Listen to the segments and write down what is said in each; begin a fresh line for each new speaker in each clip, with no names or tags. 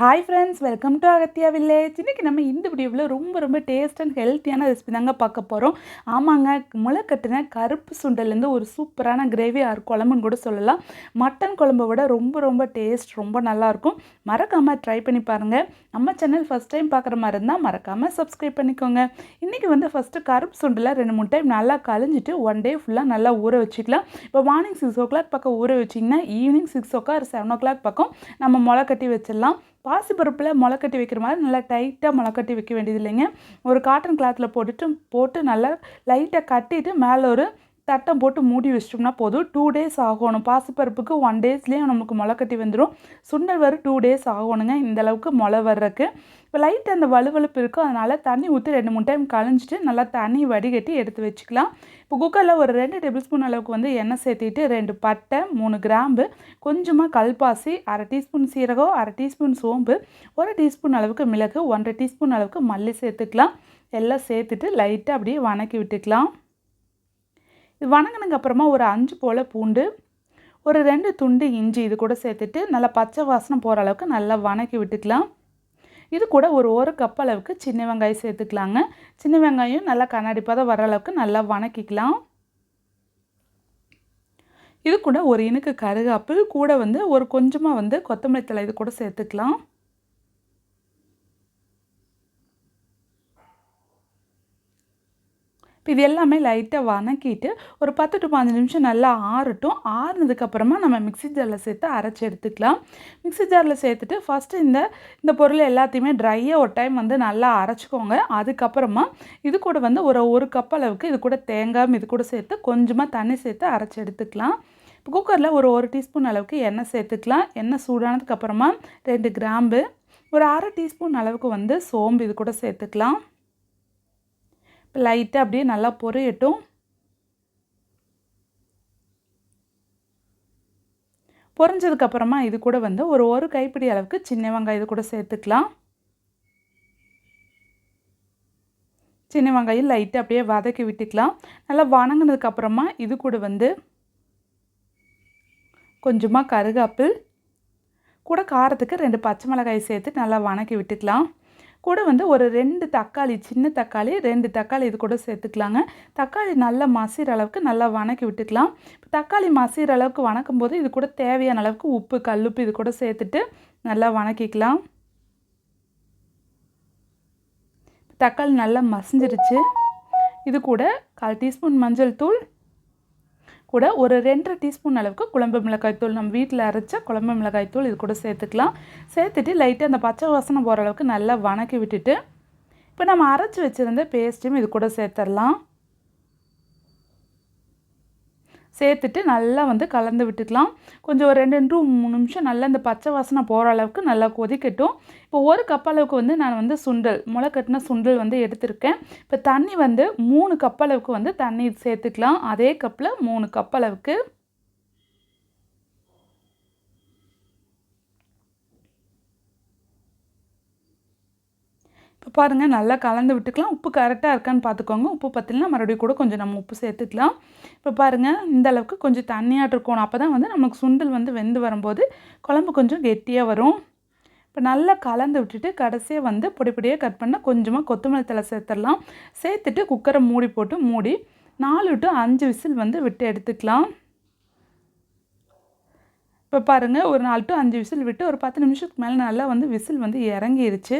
Hi friends welcome to Agathiya village இன்றைக்கி நம்ம இந்த வீடியோவில் ரொம்ப ரொம்ப டேஸ்ட் அண்ட் ஹெல்த்தியான ரெசிபி தாங்க பார்க்க போகிறோம் ஆமாங்க முளை கட்டின கருப்பு சுண்டல்லேருந்து ஒரு சூப்பரான கிரேவி ஆர் குழம்புன்னு கூட சொல்லலாம். மட்டன் குழம்பை விட ரொம்ப ரொம்ப டேஸ்ட் ரொம்ப நல்லாயிருக்கும். மறக்காமல் ட்ரை பண்ணி பாருங்கள் நம்ம சேனல் ஃபஸ்ட் டைம் பார்க்குற மாதிரி இருந்தால் மறக்காமல் சப்ஸ்கிரைப் பண்ணிக்கோங்க. இன்றைக்கி வந்து ஃபஸ்ட்டு கருப்பு சுண்டலை ரெண்டு மூணு டைம் நல்லா கழிஞ்சிட்டு ஒன் டே ஃபுல்லாக நல்லா ஊற வச்சுக்கலாம். இப்போ மார்னிங் சிக்ஸ் ஓ கிளாக் பக்கம் ஊற வச்சிங்கன்னா evening six o'clock seven o'clock பக்கம் நம்ம முளை கட்டி வச்சிடலாம். பாசிப்பருப்பில் முளைக்கட்டி வைக்கிற மாதிரி நல்லா டைட்டாக முளைக்கட்டி வைக்க வேண்டியது இல்லைங்க. ஒரு காட்டன் கிளாத்தில் போட்டுட்டு போட்டு நல்லா லைட்டாக கட்டிட்டு மேலே ஒரு தட்டம் போட்டு மூடி வச்சிட்டோம்னா போதும். டூ டேஸ் ஆகணும். பாசிப்பருப்புக்கு ஒன் டேஸ்லேயே நமக்கு முளை கட்டி வந்துடும் சுண்டல் வர டூ டேஸ் ஆகணுங்க. இந்த அளவுக்கு முளை வர்றதுக்கு. இப்போ லைட் அந்த வலுவலுப்பு இருக்கும். அதனால் தண்ணி ஊற்றி ரெண்டு மூணு டைம் கழிஞ்சிட்டு நல்லா தண்ணி வடிகட்டி எடுத்து வச்சுக்கலாம். இப்போ குக்கரில் ஒரு ரெண்டு டேபிள் ஸ்பூன் அளவுக்கு வந்து எண்ணெய் சேர்த்திட்டு ரெண்டு பட்டை மூணு கிராம்பு கொஞ்சமாக கல்பாசி அரை டீஸ்பூன் சீரகம் அரை டீஸ்பூன் சோம்பு ஒரு டீஸ்பூன் அளவுக்கு மிளகு ஒன்றரை டீஸ்பூன் அளவுக்கு மல்லி சேர்த்துக்கலாம். எல்லாம் சேர்த்துட்டு லைட்டாக அப்படியே வணக்கி விட்டுக்கலாம். இது வணங்கினதுக்கு அப்புறமா ஒரு அஞ்சு போல் பூண்டு ஒரு ரெண்டு துண்டு இஞ்சி இது கூட சேர்த்துட்டு நல்லா பச்சை வாசனை போகிற அளவுக்கு நல்லா வணக்கி விட்டுக்கலாம். இது கூட ஒரு ஒரு கப் அளவுக்கு சின்ன வெங்காயம் சேர்த்துக்கலாங்க. சின்ன வெங்காயம் நல்லா கண்ணாடிப்பாக தான் வர அளவுக்கு நல்லா வணக்கிக்கலாம். இது கூட ஒரு இனுக்கு கருகாப்பு கூட வந்து ஒரு கொஞ்சமாக வந்து கொத்தமல்லி தலை இது கூட சேர்த்துக்கலாம். இப்போ இது எல்லாமே லைட்டாக வணக்கிட்டு ஒரு பத்து டு பதினஞ்சு நிமிஷம் நல்லா ஆறட்டும். ஆறுனதுக்கப்புறமா நம்ம மிக்ஸி ஜாரில் சேர்த்து அரைச்சி எடுத்துக்கலாம். மிக்ஸி ஜாரில் சேர்த்துட்டு ஃபஸ்ட்டு இந்த இந்த பொருள் எல்லாத்தையுமே ட்ரையாக ஒரு டைம் வந்து நல்லா அரைச்சிக்கோங்க. அதுக்கப்புறமா இது கூட வந்து ஒரு ஒரு கப் அளவுக்கு இது கூட தேங்காய் இது கூட சேர்த்து கொஞ்சமாக தண்ணி சேர்த்து அரைச்சி எடுத்துக்கலாம். இப்போ குக்கரில் ஒரு ஒரு டீஸ்பூன் அளவுக்கு எண்ணெய் சேர்த்துக்கலாம். எண்ணெய் சூடானதுக்கப்புறமா ரெண்டு கிராம்பு ஒரு அரை டீஸ்பூன் அளவுக்கு வந்து சோம்பு இது கூட சேர்த்துக்கலாம். இப்போ லைட்டாக அப்படியே நல்லா பொரியட்டும். பொரிஞ்சதுக்கப்புறமா இது கூட வந்து ஒரு ஒரு கைப்பிடி அளவுக்கு சின்ன வெங்காயம் இது கூட சேர்த்துக்கலாம். சின்ன வெங்காயம் லைட்டாக அப்படியே வதக்கி விட்டுக்கலாம். நல்லா வணங்கினதுக்கப்புறமா இது கூட வந்து கொஞ்சமாக கருகாப்பில் கூட காரத்துக்கு ரெண்டு பச்சை மிளகாய் சேர்த்து நல்லா வணக்கி விட்டுக்கலாம். கூட வந்து ஒரு ரெண்டு தக்காளி சின்ன தக்காளி ரெண்டு தக்காளி இது கூட சேர்த்துக்கலாங்க. தக்காளி நல்லா மசிற அளவுக்கு நல்லா வணக்கி விட்டுக்கலாம். தக்காளி மசிற அளவுக்கு வணக்கும் போது இது கூட தேவையான அளவுக்கு உப்பு கல்லுப்பு இது கூட சேர்த்துட்டு நல்லா வணக்கிக்கலாம். தக்காளி நல்லா மசிஞ்சிருச்சு. இது கூட கால் டீஸ்பூன் மஞ்சள் தூள் கூட ஒரு ரெண்டரை டீஸ்பூன் அளவுக்கு குழம்பு மிளகாய்த்தூள் நம்ம வீட்டில் அரைச்ச குழம்பு மிளகாய்த்தூள் இது கூட சேர்த்துக்கலாம். சேர்த்துட்டு லைட்டாக அந்த பச்சை வாசனை போகிற அளவுக்கு நல்லா வணக்கி விட்டுட்டு இப்போ நம்ம அரைச்சி வச்சுருந்த பேஸ்ட்டும் இது கூட சேர்த்துடலாம். சேர்த்துட்டு நல்லா வந்து கலந்து விட்டுக்கலாம். கொஞ்சம் ஒரு ரெண்டு டூ மூணு நிமிஷம் நல்லா இந்த பச்சை வாசனை போகிற அளவுக்கு நல்லா கொதிக்கட்டும். இப்போ ஒரு கப் அளவுக்கு வந்து நான் வந்து சுண்டல் முளை கட்டின சுண்டல் வந்து எடுத்திருக்கேன். இப்போ தண்ணி வந்து மூணு கப் அளவுக்கு வந்து தண்ணி சேர்த்துக்கலாம். அதே கப்பில் மூணு கப் அளவுக்கு இப்போ பாருங்கள் நல்லா கலந்து விட்டுக்கலாம். உப்பு கரெக்டாக இருக்கான்னு பார்த்துக்கோங்க. உப்பு பத்தலைனா மறுபடியும் கூட கொஞ்சம் நம்ம உப்பு சேர்த்துக்கலாம். இப்போ பாருங்கள் இந்த அளவுக்கு கொஞ்சம் தண்ணியாக இருக்கணும். அப்போ தான் வந்து நமக்கு சுண்டல் வந்து வெந்து வரும்போது குழம்பு கொஞ்சம் கெட்டியாக வரும். இப்போ நல்லா கலந்து விட்டுட்டு கடைசியாக வந்து பொடி பொடியாக கட் பண்ணால் கொஞ்சமாக கொத்தமல்லி தலை சேர்த்துடலாம். சேர்த்துட்டு குக்கரை மூடி போட்டு மூடி நாலு டு அஞ்சு விசில் வந்து விட்டு எடுத்துக்கலாம். இப்போ பாருங்கள் ஒரு நாலு டு அஞ்சு விசில் விட்டு ஒரு பத்து நிமிஷத்துக்கு மேலே நல்லா வந்து விசில் வந்து இறங்கிருச்சு.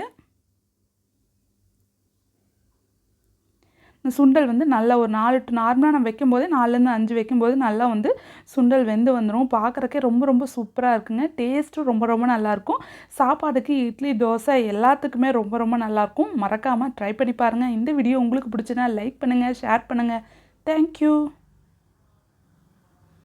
இந்த சுண்டல் வந்து நல்லா ஒரு நாலு டு நார்மலாக நம்ம வைக்கும்போதே நாலுலேருந்து அஞ்சு வைக்கும்போது நல்லா வந்து சுண்டல் வெந்து வந்துடும் பார்க்குறக்கே ரொம்ப ரொம்ப சூப்பராக இருக்குங்க. டேஸ்ட்டும் ரொம்ப ரொம்ப நல்லாயிருக்கும் சாப்பாடுக்கு இட்லி தோசை எல்லாத்துக்குமே ரொம்ப ரொம்ப நல்லாயிருக்கும் மறக்காமல் ட்ரை பண்ணி பாருங்கள் இந்த வீடியோ உங்களுக்கு பிடிச்சினா லைக் பண்ணுங்கள் ஷேர் பண்ணுங்கள் தேங்க்யூ